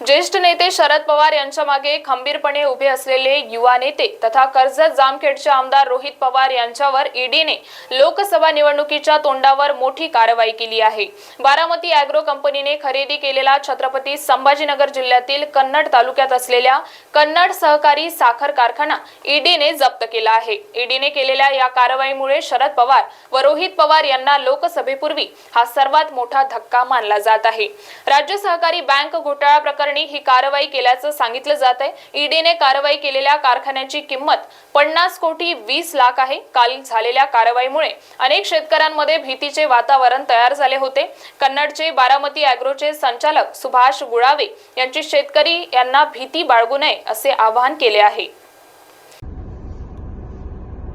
ज्येष्ठ नेते शरद पवार यांच्या मागे खंबीरपणे उभे असलेले युवा नेते तथा कर्जत जामखेडचे आमदार रोहित पवार यांच्यावर ईडीने लोकसभा निवडणुकीच्या तोंडावर मोठी कारवाई केली आहे. बारामती अॅग्रो कंपनीने खरेदी केलेला छत्रपती संभाजीनगर जिल्ह्यातील कन्नड तालुक्यात असलेल्या कन्नड सहकारी साखर कारखाना ईडीने जप्त केला आहे. ईडीने केलेल्या या कारवाईमुळे शरद पवार व रोहित पवार यांना लोकसभेपूर्वी हा सर्वात मोठा धक्का मानला जात आहे. राज्य सहकारी बँक घोटाळा प्रकरणी ही कारवाई केल्याचं सांगितलं जात आहे. ईडीने कारवाई केलेल्या कारखान्याची किंमत पन्नास कोटी वीस लाख आहे. काल झालेल्या कारवाईमुळे अनेक शेतकऱ्यांमध्ये भीतीचे वातावरण तयार झाले होते. कन्नडचे बारामती अॅग्रोचे संचालक सुभाष गुळावे यांची शेतकरी यांना भीती बाळगू नये असे आवाहन केले आहे.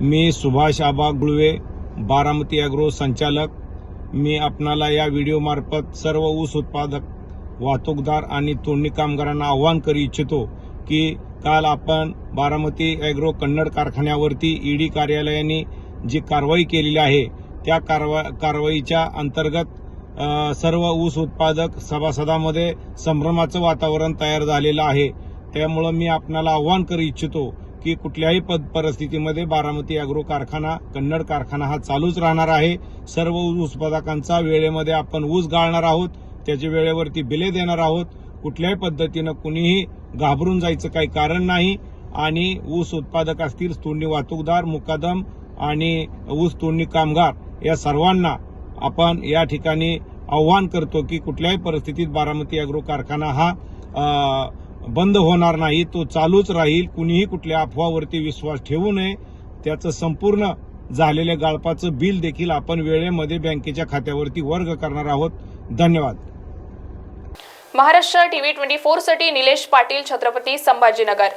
मी सुभाष आबा गुळवे बारामती अॅग्रो संचालक. मी आपणाला या व्हिडिओमार्फत सर्व ऊस उत्पादक वाहतूकदार आणि तोडणी कामगारांना आवाहन करू इच्छितो की काल आपण बारामती अॅग्रो कन्नड कारखान्यावरती ईडी कार्यालयाने जी कारवाई केलेली आहे त्या कारवा कारवाईच्या अंतर्गत सर्व ऊस उत्पादक सभासदामध्ये संभ्रमाचं वातावरण तयार झालेलं आहे. त्यामुळं मी आपणाला आव्हान करू इच्छितो की कुठल्याही पद परिस्थितीमध्ये बारामती अॅग्रो कारखाना कन्नड कारखाना हा चालूच राहणार आहे. सर्व ऊस उत्पादकांचा वेळेमध्ये आपण ऊस गाळणार आहोत. त्याच्या वेळेवरती बिले देणार आहोत. कुठल्याही पद्धतीनं कुणीही घाबरून जायचं काही कारण नाही. आणि ऊस उत्पादक असतील तोडणी वाहतूकदार मुकादम आणि ऊस तोडणी कामगार या सर्वांना आपण या ठिकाणी आव्हान करतो की कुठल्याही परिस्थितीत बारामती अॅग्रो कारखाना हा बंद होणार नाही. तो चालूच राहील. कुणीही कुठल्या अफवावरती विश्वास ठेवू नये. त्याचं संपूर्ण झालेल्या गाळपाचं बिल देखील आपण वेळेमध्ये बँकेच्या खात्यावरती वर्ग करणार आहोत. धन्यवाद. महाराष्ट्र टीव्ही ट्वेंटी फोरसाठी निलेश पाटील छत्रपती संभाजीनगर.